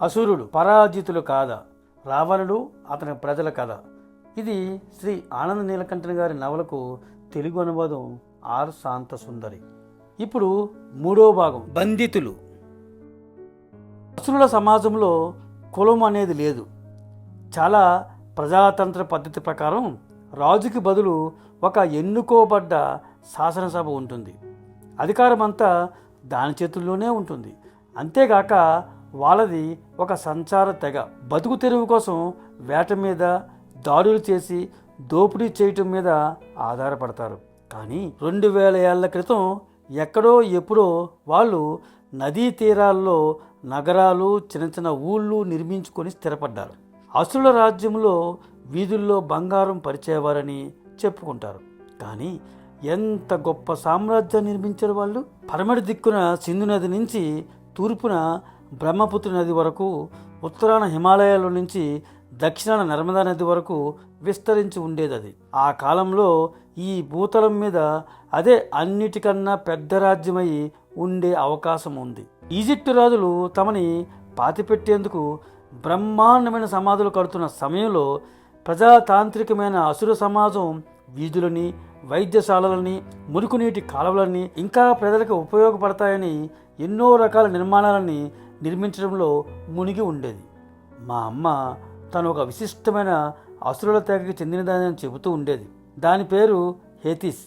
అసురుడు పరాజితులు కాదా? రావణుడు అతని ప్రజల కథ. ఇది శ్రీ ఆనంద నీలకంఠన్ గారి నవలకు తెలుగు అనువాదం ఆర్ శాంత సుందరి ఇప్పుడు మూడో భాగం. బంధితులు. అసురుల సమాజంలో కులం అనేది లేదు. చాలా ప్రజాతంత్ర పద్ధతి ప్రకారం రాజుకి బదులు ఒక ఎన్నుకోబడ్డ శాసనసభ ఉంటుంది. అధికారం అంతా దాని చేతుల్లోనే ఉంటుంది. అంతేగాక వాళ్ళది ఒక సంచార తెగ. బతుకు తెరువు కోసం వేట మీద దాడులు చేసి దోపిడీ చేయటం మీద ఆధారపడతారు. కానీ రెండు వేల ఏళ్ళ క్రితం ఎక్కడో ఎప్పుడో వాళ్ళు నదీ తీరాల్లో నగరాలు చిన్న చిన్న ఊళ్ళు నిర్మించుకొని స్థిరపడ్డారు. అసుల రాజ్యంలో వీధుల్లో బంగారం పరిచేవారని చెప్పుకుంటారు. కానీ ఎంత గొప్ప సామ్రాజ్యం నిర్మించారు వాళ్ళు? పరమడి దిక్కున సింధు నది నుంచి తూర్పున బ్రహ్మపుత్రి నది వరకు ఉత్తరాన హిమాలయాల నుంచి దక్షిణాన నర్మదా నది వరకు విస్తరించి ఉండేది అది. ఆ కాలంలో ఈ భూతలం మీద అదే అన్నిటికన్నా పెద్ద రాజ్యమై ఉండే అవకాశం ఉంది. ఈజిప్టు రాజులు తమని పాతిపెట్టేందుకు బ్రహ్మాండమైన సమాధులు కడుతున్న సమయంలో ప్రజాతాంత్రికమైన అసుర సమాజం వీధులని వైద్యశాలలని మురుగునీటి కాలువలని ఇంకా ప్రజలకు ఉపయోగపడతాయని ఎన్నో రకాల నిర్మాణాలని నిర్మించడంలో మునిగి ఉండేది. మా అమ్మ తను ఒక విశిష్టమైన అసురుల తెగకి చెందినదాని చెబుతూ ఉండేది. దాని పేరు హేతిస్.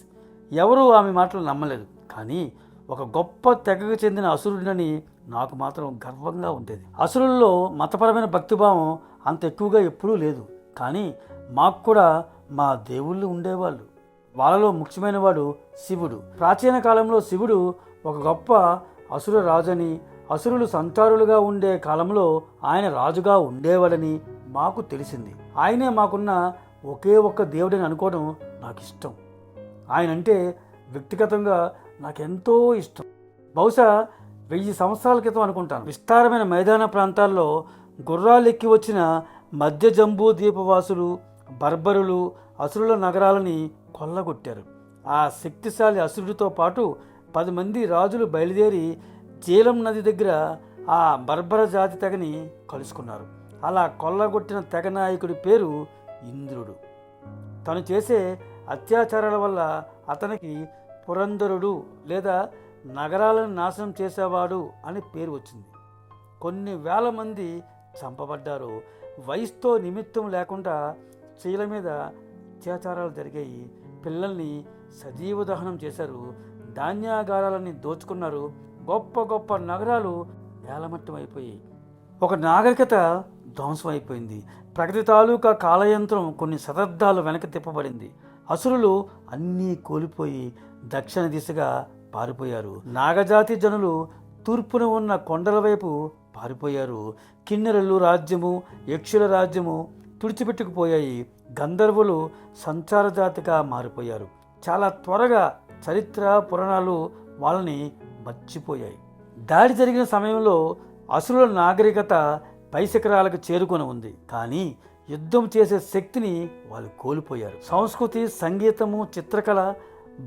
ఎవరూ ఆమె మాటలు నమ్మలేదు. కానీ ఒక గొప్ప తెగకు చెందిన అసురుడినని నాకు మాత్రం గర్వంగా ఉండేది. అసురుల్లో మతపరమైన భక్తిభావం అంత ఎక్కువగా ఎప్పుడూ లేదు. కానీ మాకు కూడా మా దేవుళ్ళు ఉండేవాళ్ళు. వాళ్ళలో ముఖ్యమైన వాడు శివుడు. ప్రాచీన కాలంలో శివుడు ఒక గొప్ప అసుర రాజని అసురులు సంచారులుగా ఉండే కాలంలో ఆయన రాజుగా ఉండేవాడని మాకు తెలిసింది. ఆయనే మాకున్న ఒకే ఒక్క దేవుడని అనుకోవడం నాకు ఇష్టం ఆయన అంటే వ్యక్తిగతంగా నాకెంతో ఇష్టం. బహుశా వెయ్యి సంవత్సరాల క్రితం అనుకుంటాను. విస్తారమైన మైదాన ప్రాంతాల్లో గుర్రాలు ఎక్కి వచ్చిన మధ్య జంబూ ద్వీపవాసులు బర్బరులు అసురుల నగరాలని కొల్లగొట్టారు. ఆ శక్తిశాలి అసురుడితో పాటు పది మంది రాజులు బయలుదేరి జీలం నది దగ్గర ఆ బర్బర జాతి తెగని కలుసుకున్నారు. అలా కొల్లగొట్టిన తెగ నాయకుడి పేరు ఇంద్రుడు. తను చేసే అత్యాచారాల వల్ల అతనికి పురంధరుడు లేదా నగరాలను నాశనం చేసేవాడు అని పేరు వచ్చింది. కొన్ని వేల మంది చంపబడ్డారు. వయసుతో నిమిత్తం లేకుండా స్త్రీల మీద అత్యాచారాలు జరిగాయి. పిల్లల్ని సజీవ దహనం చేశారు. ధాన్యాగారాలని దోచుకున్నారు. గొప్ప గొప్ప నగరాలు నేలమట్టం అయిపోయాయి ఒక నాగరికత ధ్వంసం అయిపోయింది ప్రగతి తాలూకా కాలయంత్రం కొన్ని శతాబ్దాలు వెనక తిప్పబడింది. అసురులు అన్నీ కోల్పోయి దక్షిణ దిశగా పారిపోయారు. నాగజాతి జనులు తూర్పున ఉన్న కొండల వైపు పారిపోయారు. కిన్నెరలు రాజ్యము యక్షుల రాజ్యము తుడిచిపెట్టుకుపోయాయి. గంధర్వులు సంచార జాతిగా మారిపోయారు. చాలా త్వరగా చరిత్ర పురాణాలు వాళ్ళని మర్చిపోయాయి. దాడి జరిగిన సమయంలో అసురుల నాగరికత పైశిఖరాలకు చేరుకొని ఉంది. కానీ యుద్ధం చేసే శక్తిని వాళ్ళు కోల్పోయారు. సంస్కృతి సంగీతము చిత్రకళ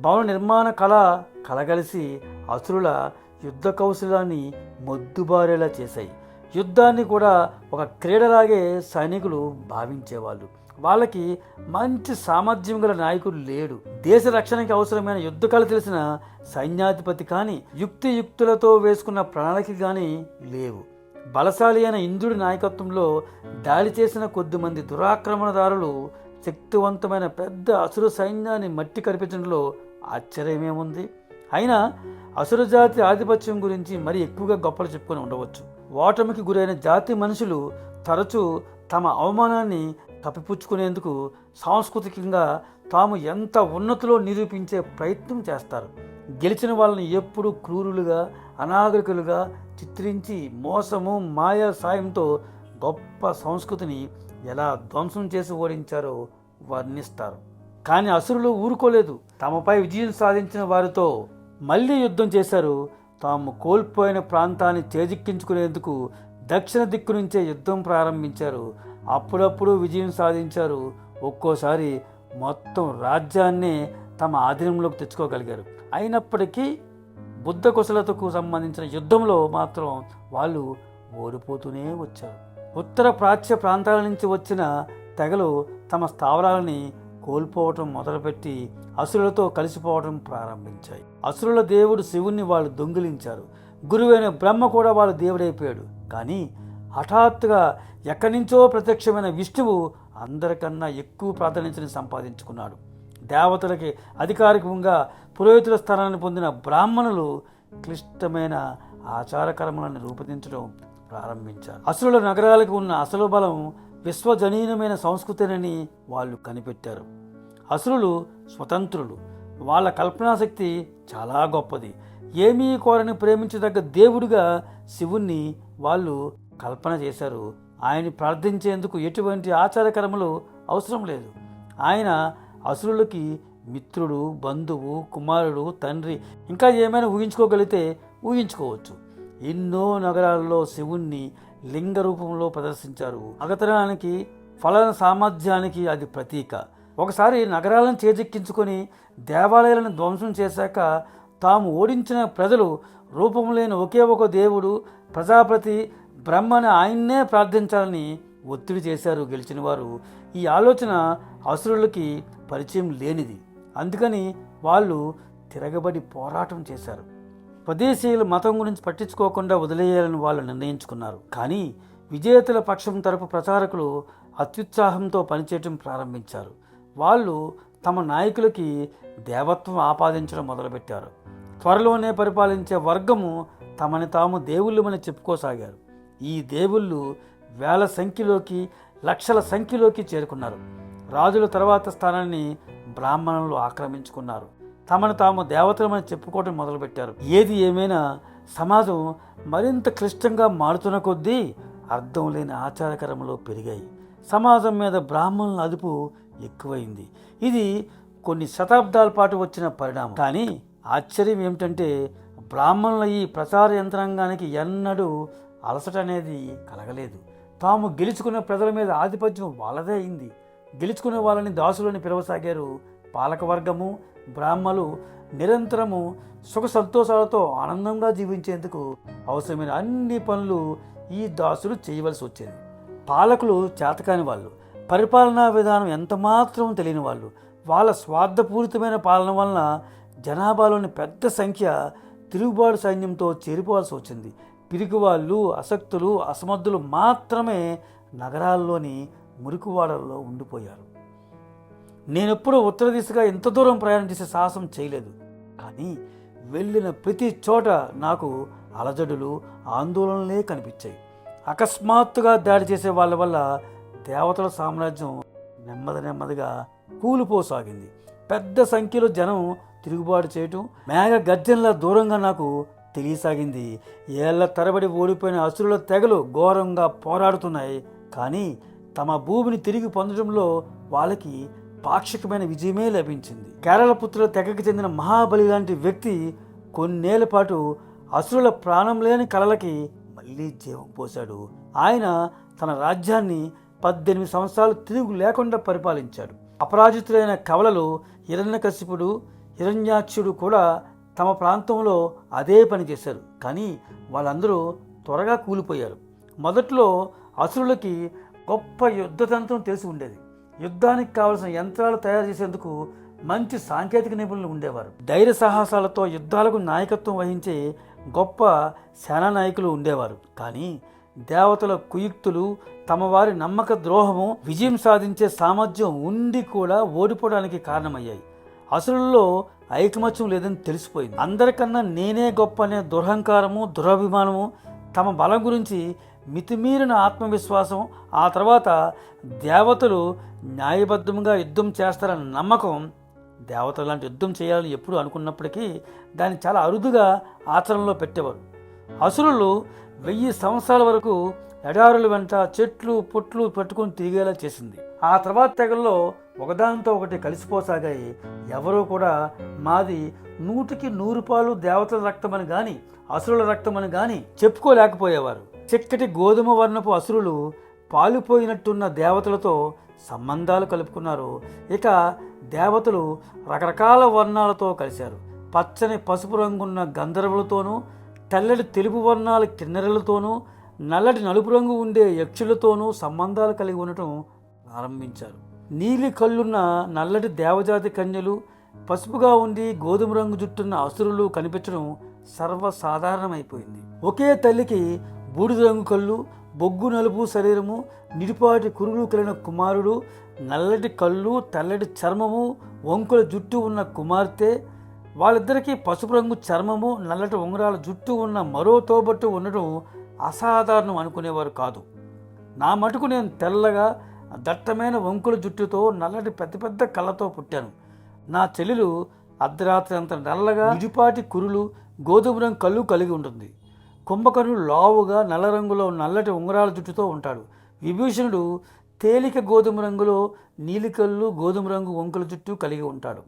భవన నిర్మాణ కళ కలగలిసి అసురుల యుద్ధ కౌశలాన్ని మొద్దుబారేలా చేశాయి. యుద్ధాన్ని కూడా ఒక క్రీడలాగే సైనికులు భావించేవాళ్ళు. వాళ్ళకి మంచి సామర్థ్యం గల నాయకుడు లేడు. దేశ రక్షణకి అవసరమైన యుద్ధ కళ తెలిసిన సైన్యాధిపతి కానీ యుక్తియుక్తులతో వేసుకున్న ప్రణాళిక కానీ లేవు. బలశాలి అయిన ఇంద్రుడి నాయకత్వంలో దాడి చేసిన కొద్దిమంది దురాక్రమణదారులు శక్తివంతమైన పెద్ద అసుర సైన్యాన్ని మట్టి కనిపించడంలో ఆశ్చర్యమేముంది అయినా అసుర జాతి ఆధిపత్యం గురించి మరి ఎక్కువగా గొప్పలు చెప్పుకొని ఉండవచ్చు. ఓటమికి గురైన జాతి మనుషులు తరచూ తమ అవమానాన్ని తప్పిపుచ్చుకునేందుకు సాంస్కృతికంగా తాము ఎంత ఉన్నతిలో నిరూపించే ప్రయత్నం చేస్తారు. గెలిచిన వాళ్ళని ఎప్పుడూ క్రూరులుగా అనాగరికులుగా చిత్రించి మోసము మాయా సాయంతో గొప్ప సంస్కృతిని ఎలా ధ్వంసం చేసి ఓడించారో వర్ణిస్తారు. కానీ అసురులు ఊరుకోలేదు. తమపై విజయం సాధించిన వారితో మళ్ళీ యుద్ధం చేశారు. తాము కోల్పోయిన ప్రాంతాన్ని చేజిక్కించుకునేందుకు దక్షిణ దిక్కు నుంచే యుద్ధం ప్రారంభించారు అప్పుడప్పుడు విజయం సాధించారు. ఒక్కోసారి మొత్తం రాజ్యాన్ని తమ ఆధీనంలోకి తెచ్చుకోగలిగారు. అయినప్పటికీ బుద్ధ కుశలతకు సంబంధించిన యుద్ధంలో మాత్రం వాళ్ళు ఓడిపోతూనే వచ్చారు. ఉత్తర ప్రాచ్య ప్రాంతాల నుంచి వచ్చిన తెగలు తమ స్థావరాలని కోల్పోవటం మొదలుపెట్టి అసురులతో కలిసిపోవటం ప్రారంభించాయి. అసురుల దేవుడు శివుణ్ణి వాళ్ళు దొంగిలించారు. గురువైన బ్రహ్మ కూడా వాళ్ళ దేవుడైపోయాడు. కానీ హఠాత్తుగా ఎక్కడి నుంచో ప్రత్యక్షమైన విష్ణువు అందరికన్నా ఎక్కువ ప్రాధాన్యతని సంపాదించుకున్నాడు. దేవతలకి అధికారికంగా పురోహితుల స్థానాన్ని పొందిన బ్రాహ్మణులు క్లిష్టమైన ఆచార కర్మలను రూపొందించడం ప్రారంభించారు. అసురుల నగరాలకు ఉన్న అసలు బలం విశ్వజనీనమైన సంస్కృతినని వాళ్ళు కనిపెట్టారు. అసురులు స్వతంత్రులు. వాళ్ళ కల్పనాశక్తి చాలా గొప్పది. ఏమీ కోరని ప్రేమించదగ్గ దేవుడిగా శివుణ్ణి వాళ్ళు కల్పన చేశారు. ఆయన ప్రార్థించేందుకు ఎటువంటి ఆచారకరములు అవసరం లేదు. ఆయన అసురులకి మిత్రుడు బంధువు కుమారుడు తండ్రి ఇంకా ఏమైనా ఊహించుకోగలిగితే ఊహించుకోవచ్చు. ఎన్నో నగరాల్లో శివుణ్ణి లింగ రూపంలో ప్రదర్శించారు. అగతనానికి ఫలన సామర్థ్యానికి అది ప్రతీక. ఒకసారి నగరాలను చేజెక్కించుకొని దేవాలయాలను ధ్వంసం చేశాక తాము ఓడించిన ప్రజలు రూపం లేని ఒకే ఒక దేవుడు ప్రజాపతి బ్రహ్మని ఆయన్నే ప్రార్థించాలని ఒత్తిడి చేశారు గెలిచిన వారు. ఈ ఆలోచన అసురులకి పరిచయం లేనిది. అందుకని వాళ్ళు తిరగబడి పోరాటం చేశారు. స్వదేశీయుల మతం గురించి పట్టించుకోకుండా వదిలేయాలని వాళ్ళు నిర్ణయించుకున్నారు. కానీ విజేతల పక్షం తరపు ప్రచారకులు అత్యుత్సాహంతో పనిచేయటం ప్రారంభించారు. వాళ్ళు తమ నాయకులకి దేవత్వం ఆపాదించడం మొదలుపెట్టారు. త్వరలోనే పరిపాలించే వర్గము తమని తాము దేవుళ్ళమని చెప్పుకోసాగారు. ఈ దేవుళ్ళు వేల సంఖ్యలోకి లక్షల సంఖ్యలోకి చేరుకున్నారు. రాజుల తర్వాత స్థానాన్ని బ్రాహ్మణులు ఆక్రమించుకున్నారు. తమను తాము దేవతలమని చెప్పుకోవడం మొదలుపెట్టారు. ఏది ఏమైనా సమాజం మరింత క్లిష్టంగా మారుతున్న కొద్దీ అర్థం లేని ఆచారకరములు పెరిగాయి. సమాజం మీద బ్రాహ్మణుల అదుపు ఎక్కువైంది. ఇది కొన్ని శతాబ్దాల పాటు వచ్చిన పరిణామం. కానీ ఆశ్చర్యం ఏమిటంటే బ్రాహ్మణుల ఈ ప్రచార యంత్రాంగానికి ఎన్నడూ అలసట అనేది కలగలేదు. తాము గెలుచుకున్న ప్రజల మీద ఆధిపత్యం వాళ్ళదే అయింది. గెలుచుకునే వాళ్ళని దాసులని పిలవసాగారు పాలకవర్గము బ్రాహ్మలు నిరంతరము సుఖ సంతోషాలతో ఆనందంగా జీవించేందుకు అవసరమైన అన్ని పనులు ఈ దాసులు చేయవలసి వచ్చేది. పాలకులు చేతకాని వాళ్ళు పరిపాలనా విధానం ఎంతమాత్రం తెలియని వాళ్ళు వాళ్ళ స్వార్థపూరితమైన పాలన వలన జనాభాలోని పెద్ద సంఖ్య తిరుగుబాటు సైన్యంతో చేరిపోవాల్సి వచ్చింది. పిరికివాళ్ళు అసక్తులు అసమర్థులు మాత్రమే నగరాల్లోని మురికివాడల్లో ఉండిపోయారు. నేనెప్పుడూ ఉత్తర దిశగా ఇంత దూరం ప్రయాణం చేసే సాహసం చేయలేదు. కానీ వెళ్ళిన ప్రతి చోట నాకు అలజడులు ఆందోళనలే కనిపించాయి. అకస్మాత్తుగా దాడి చేసే వాళ్ళ వల్ల దేవతల సామ్రాజ్యం నెమ్మది నెమ్మదిగా కూలిపోసాగింది. పెద్ద సంఖ్యలో జనం తిరుగుబాటు చేయటం మేఘ గర్జనల దూరంగా నాకు తెలియసాగింది. ఏళ్ళ తరబడి ఓడిపోయిన అసురుల తెగలు ఘోరంగా పోరాడుతున్నాయి. కానీ తమ భూమిని తిరిగి పొందడంలో వాళ్ళకి పాక్షికమైన విజయమే లభించింది. కేరళ పుత్రుల తెగకి చెందిన మహాబలి లాంటి వ్యక్తి కొన్నేళ్ళ పాటు అసురుల ప్రాణం లేని కలలకి మళ్ళీ జీవం పోశాడు. ఆయన తన రాజ్యాన్ని పద్దెనిమిది సంవత్సరాలు తిరుగు లేకుండా పరిపాలించాడు. అపరాజితులైన కవలలు హిరణ్యకశిపుడు హిరణ్యాక్షుడు కూడా తమ ప్రాంతంలో అదే పని చేశారు. కానీ వాళ్ళందరూ త్వరగా కూలిపోయారు. మొదట్లో అసురులకి గొప్ప యుద్ధతంత్రం తెలిసి ఉండేది. యుద్ధానికి కావలసిన యంత్రాలు తయారు చేసేందుకు మంచి సాంకేతిక నిపుణులు ఉండేవారు. ధైర్య సాహసాలతో యుద్ధాలకు నాయకత్వం వహించే గొప్ప సేనా నాయకులు ఉండేవారు. కానీ దేవతల కుయుక్తులు తమ వారి నమ్మక ద్రోహము విజయం సాధించే సామర్థ్యం ఉండి కూడా ఓడిపోవడానికి కారణమయ్యాయి. అసురుల్లో ఐకమత్యం లేదని తెలిసిపోయింది. అందరికన్నా నేనే గొప్ప అనే దురహంకారము దురభిమానము తమ బలం గురించి మితిమీరిన ఆత్మవిశ్వాసం ఆ తర్వాత దేవతలు న్యాయబద్ధంగా యుద్ధం చేస్తారన్న నమ్మకం దేవతలు లాంటి యుద్ధం చేయాలని ఎప్పుడు అనుకున్నప్పటికీ దాన్ని చాలా అరుదుగా ఆచరణలో పెట్టేవారు. అసురులు వెయ్యి సంవత్సరాల వరకు ఎడారుల వెంట చెట్లు పొట్లు పెట్టుకుని తిరిగేలా చేసింది. ఆ తర్వాత తెగల్లో ఒకదానితో ఒకటి కలిసిపోసాగాయి. ఎవరూ కూడా మాది నూటికి నూరు పాలు దేవతల రక్తమని గాని అసురుల రక్తమని గాని చెప్పుకోలేకపోయేవారు. చిక్కటి గోధుమ వర్ణపు అసురులు పాలిపోయినట్టున్న దేవతలతో సంబంధాలు కలుపుకున్నారు. ఇక దేవతలు రకరకాల వర్ణాలతో కలిశారు. పచ్చని పసుపు రంగున్న గంధర్వులతోనూ తెల్లటి తెలుపు వర్ణాల కిన్నెరలతోనూ నల్లటి నలుపు రంగు ఉండే యక్షులతోనూ సంబంధాలు కలిగి ఉండటం ఆరంభించారు. నీలి కళ్ళున్న నల్లటి దేవజాతి కన్యలు పసుపుగా ఉండి గోధుమ రంగు జుట్టున్న అసురులు కనిపించడం సర్వసాధారణమైపోయింది. ఒకే తల్లికి బూడిద రంగు కళ్ళు బొగ్గు నలుపు శరీరము నిడిపాటి కురులు కలిగిన కుమారుడు నల్లటి కళ్ళు తెల్లటి చర్మము వంకుల జుట్టు ఉన్న కుమార్తె వాళ్ళిద్దరికీ పసుపు రంగు చర్మము నల్లటి ఉంగరాల జుట్టు ఉన్న మరో తోబట్టు ఉండడం అసాధారణం అనుకునేవారు కాదు. నా మటుకు నేను తెల్లగా దట్టమైన వంకుల జుట్టుతో నల్లటి పెద్ద పెద్ద కళ్ళతో పుట్టాను. నా చెల్లెలు అర్ధరాత్రి అంత నల్లగా ఇడిపాటి కురులు గోధుమ రంగు కళ్ళు కలిగి ఉంటుంది. కుంభకర్ణుడు లావుగా నల్ల రంగులో నల్లటి ఉంగరాల జుట్టుతో ఉంటాడు. విభీషణుడు తేలిక గోధుమ రంగులో నీలికళ్ళు గోధుమ రంగు వంకుల జుట్టు కలిగి ఉంటాడు.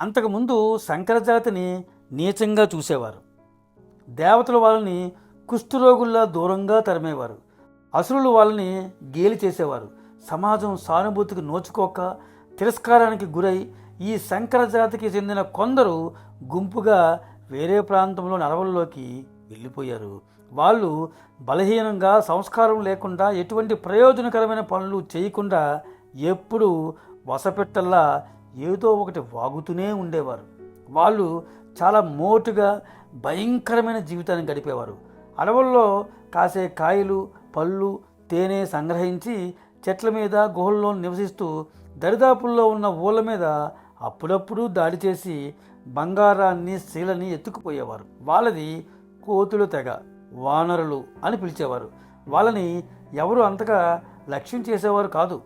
అంతకుముందు శంకరజాతిని నీచంగా చూసేవారు. దేవతలు వాళ్ళని కుష్ఠరోగుల్లా దూరంగా తరిమేవారు. అసురులు వాళ్ళని గేలి చేసేవారు. సమాజం సానుభూతికి నోచుకోక తిరస్కారానికి గురై ఈ శంకర జాతికి చెందిన కొందరు గుంపుగా వేరే ప్రాంతంలోని అడవుల్లోకి వెళ్ళిపోయారు. వాళ్ళు బలహీనంగా సంస్కారం లేకుండా ఎటువంటి ప్రయోజనకరమైన పనులు చేయకుండా ఎప్పుడూ వసపెట్టల్లా ఏదో ఒకటి వాగుతూనే ఉండేవారు. వాళ్ళు చాలా మోటుగా భయంకరమైన జీవితాన్ని గడిపేవారు. అడవుల్లో కాసే కాయలు పళ్ళు తేనె సంగ్రహించి చెట్ల మీద గుహల్లో నివసిస్తూ దరిదాపుల్లో ఉన్న ఊళ్ళ మీద అప్పుడప్పుడు దాడి చేసి బంగారాన్ని శీలని ఎత్తుకుపోయేవారు. వాళ్ళది కోతులు తెగ వానరులు అని పిలిచేవారు. వాళ్ళని ఎవరు అంతగా లక్ష్యం చేసేవారు కాదు.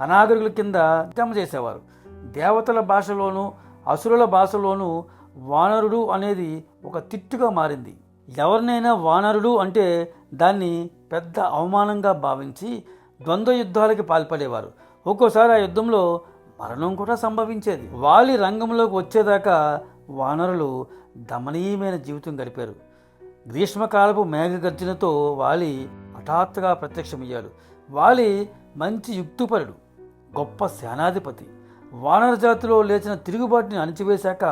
అనాగరికుల కింద జమ చేసేవారు. దేవతల భాషలోనూ అసురుల భాషలోనూ వానరుడు అనేది ఒక తిట్టుగా మారింది. ఎవరినైనా వానరుడు అంటే దాన్ని పెద్ద అవమానంగా భావించి ద్వంద్వ యుద్ధాలకి పాల్పడేవారు. ఒక్కోసారి ఆ యుద్ధంలో మరణం కూడా సంభవించేది. వాలి రంగంలోకి వచ్చేదాకా వానరులు దమనీయమైన జీవితం గడిపారు. గ్రీష్మకాలపు మేఘగర్జనతో వాలి హఠాత్తుగా ప్రత్యక్షమయ్యాడు. వాలి మంచి యుక్తిపరుడు గొప్ప సేనాధిపతి. వానర జాతిలో లేచిన తిరుగుబాటుని అణిచివేశాక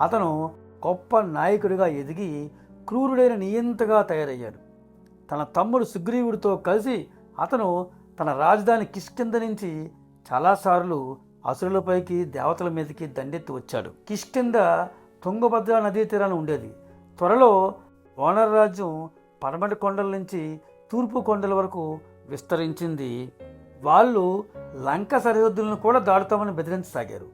అతను గొప్ప నాయకుడిగా ఎదిగి క్రూరుడైన నియంతగా తయారయ్యాడు. తన తమ్ముడు సుగ్రీవుడితో కలిసి అతను తన రాజధాని కిష్కింద నుంచి చాలాసార్లు అసురులపైకి దేవతల మీదకి దండెత్తి వచ్చాడు. కిష్కింద తుంగభద్ర నదీ తీరాన ఉండేది. త్వరలో ఓనర్ రాజ్యం పడమటి కొండల నుంచి తూర్పు కొండల వరకు విస్తరించింది. వాళ్ళు లంక సరిహద్దులను కూడా దాడుతామని బెదిరించసాగారు.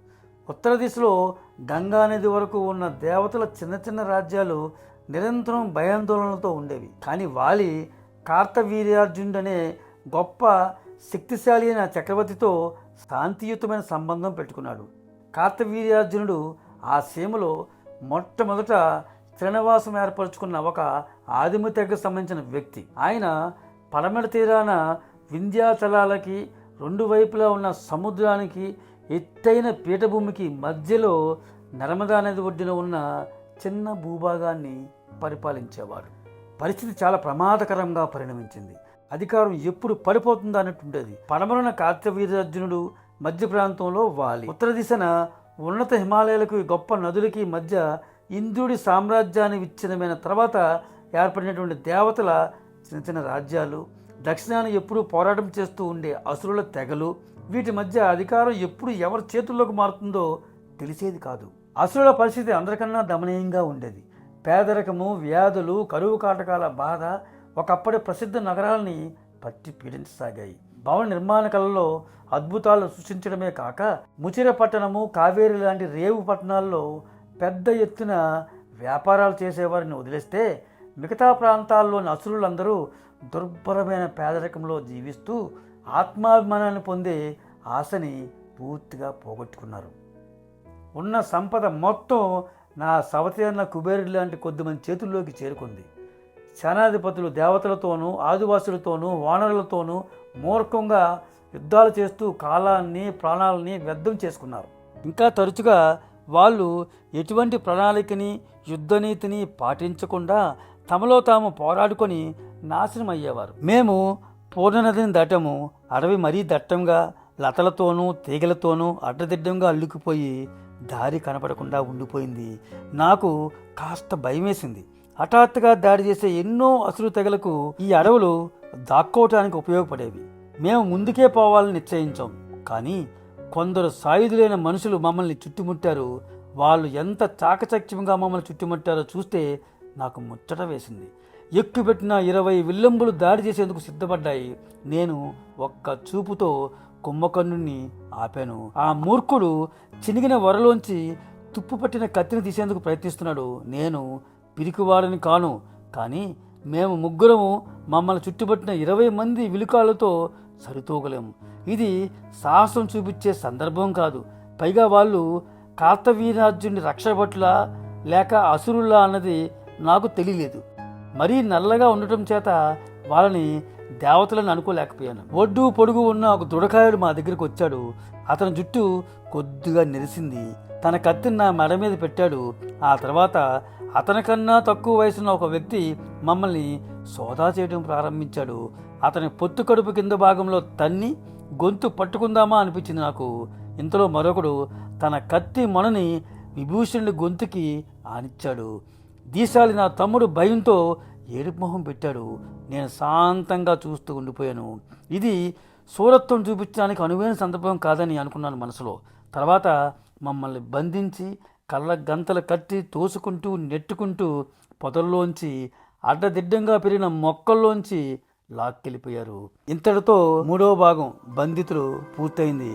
ఉత్తర దిశలో గంగా నది వరకు ఉన్న దేవతల చిన్న చిన్న రాజ్యాలు నిరంతరం భయాందోళనలతో ఉండేవి. కానీ వాలి కార్తవీర్యార్జునుడనే గొప్ప శక్తిశాలి అయిన చక్రవర్తితో శాంతియుతమైన సంబంధం పెట్టుకున్నాడు. కార్తవీర్యార్జునుడు ఆ సీమలో మొట్టమొదట శ్రీనివాసం ఏర్పరచుకున్న ఒక ఆదిమ తెగకు సంబంధించిన వ్యక్తి. ఆయన పడమటి తీరాన వింధ్యాచలాలకి రెండు వైపులా ఉన్న సముద్రానికి ఎత్తైన పీఠభూమికి మధ్యలో నర్మదా నది ఒడ్డున ఉన్న చిన్న భూభాగాన్ని పరిపాలించేవాడు. పరిస్థితి చాలా ప్రమాదకరంగా పరిణమించింది. అధికారం ఎప్పుడు పడిపోతుందా అన్నట్టుండేది పడమరన కార్తవీర్యార్జునుడు మధ్య ప్రాంతంలో వాలి. ఉత్తర దిశన ఉన్నత హిమాలయాలకు గొప్ప నదులకి మధ్య ఇంద్రుడి సామ్రాజ్యాన్ని విచ్ఛిన్నమైన తర్వాత ఏర్పడినటువంటి దేవతల చిన్న చిన్న రాజ్యాలు దక్షిణాన ఎప్పుడూ పోరాటం చేస్తూ ఉండే అసురుల తెగలు వీటి మధ్య అధికారం ఎప్పుడు ఎవరి చేతుల్లోకి మారుతుందో తెలిసేది కాదు. అసురుల పరిస్థితి అందరికన్నా దమనీయంగా ఉండేది. పేదరికము వ్యాధులు కరువు కాటకాల బాధ ఒకప్పటి ప్రసిద్ధ నగరాలని పట్టి పీడించసాగాయి. భవన నిర్మాణ కళలో అద్భుతాలు సృష్టించడమే కాక ముచిర పట్టణము కావేరి లాంటి రేవు పట్టణాల్లో పెద్ద ఎత్తున వ్యాపారాలు చేసేవారిని వదిలేస్తే మిగతా ప్రాంతాల్లోని అసురులందరూ దుర్భరమైన పేదరికంలో జీవిస్తూ ఆత్మాభిమానాన్ని పొందే ఆశని పూర్తిగా పోగొట్టుకున్నారు. ఉన్న సంపద మొత్తం నా సవతి అన్న కుబేరుడు లాంటి కొద్దిమంది చేతుల్లోకి చేరుకుంది. సేనాధిపతులు దేవతలతోనూ ఆదివాసులతోనూ వానరులతోనూ మూర్ఖంగా యుద్ధాలు చేస్తూ కాలాన్ని ప్రాణాలని వ్యర్థం చేసుకున్నారు. ఇంకా తరచుగా వాళ్ళు ఎటువంటి ప్రణాళికని యుద్ధనీతిని పాటించకుండా తమలో తాము పోరాడుకొని నాశనం అయ్యేవారు మేము పూర్ణనదిని దాటము. అడవి మరీ దట్టంగా లతలతోనూ తీగలతోనూ అడ్డదిడ్డంగా అల్లుకుపోయి దారి కనపడకుండా ఉండిపోయింది. నాకు కాస్త భయం వేసింది హఠాత్తుగా దాడి చేసే ఎన్నో అసలు తెగలకు ఈ అడవులు దాక్కోవటానికి ఉపయోగపడేవి. మేము ముందుకే పోవాలని నిశ్చయించాం. కానీ కొందరు సాయుధులైన మనుషులు మమ్మల్ని చుట్టుముట్టారు. వాళ్ళు ఎంత చాకచక్యంగా మమ్మల్ని చుట్టుముట్టారో చూస్తే నాకు ముచ్చట వేసింది. ఎక్కుపెట్టిన ఇరవై విల్లంబులు దాడి చేసేందుకు సిద్ధపడ్డాయి. నేను ఒక్క చూపుతో కుంభకర్ణుణ్ణి ఆపాను. ఆ మూర్ఖుడు చినిగిన వరలోంచి తుప్పు పట్టిన కత్తిని తీసేందుకు ప్రయత్నిస్తున్నాడు. నేను పిరికివాడని కాను. కానీ మేము ముగ్గురము మమ్మల్ని చుట్టుపట్టిన ఇరవై మంది విలుకాలతో సరితూగలేము. ఇది సాహసం చూపించే సందర్భం కాదు. పైగా వాళ్ళు కార్తవీరార్జుని రక్షపట్ల లేక అసురులా అన్నది నాకు తెలియలేదు. మరీ నల్లగా ఉండటం చేత వాళ్ళని దేవతలను అనుకోలేకపోయాను. ఒడ్డు పొడుగు ఉన్న ఒక దృఢకాయుడు మా దగ్గరికి వచ్చాడు. అతని జుట్టు కొద్దిగా నెరిసింది. తన కత్తిని నా మెడ మీద పెట్టాడు. ఆ తర్వాత అతనికన్నా తక్కువ వయసున్న ఒక వ్యక్తి మమ్మల్ని సోదా చేయడం ప్రారంభించాడు. అతని పొత్తు కడుపు కింద భాగంలో తన్ని గొంతు పట్టుకుందామా అనిపించింది నాకు. ఇంతలో మరొకడు తన కత్తి మొనని విభూషణుడి గొంతుకి ఆనిచ్చాడు. దీశాలి నా తమ్ముడు భయంతో ఏడుపు మొహం పెట్టాడు. నేను శాంతంగా చూస్తూ ఉండిపోయాను. ఇది సూరత్వం చూపించడానికి అనువైన సందర్భం కాదని అనుకున్నాను మనసులో. తర్వాత మమ్మల్ని బంధించి కళ్ళ గంతలు కట్టి తోసుకుంటూ నెట్టుకుంటూ పొదల్లోంచి అడ్డదిడ్డంగా పెరిగిన మొక్కల్లోంచి లాక్కెళ్ళిపోయారు. ఇంతటితో మూడవ భాగం బంధితులు పూర్తయింది.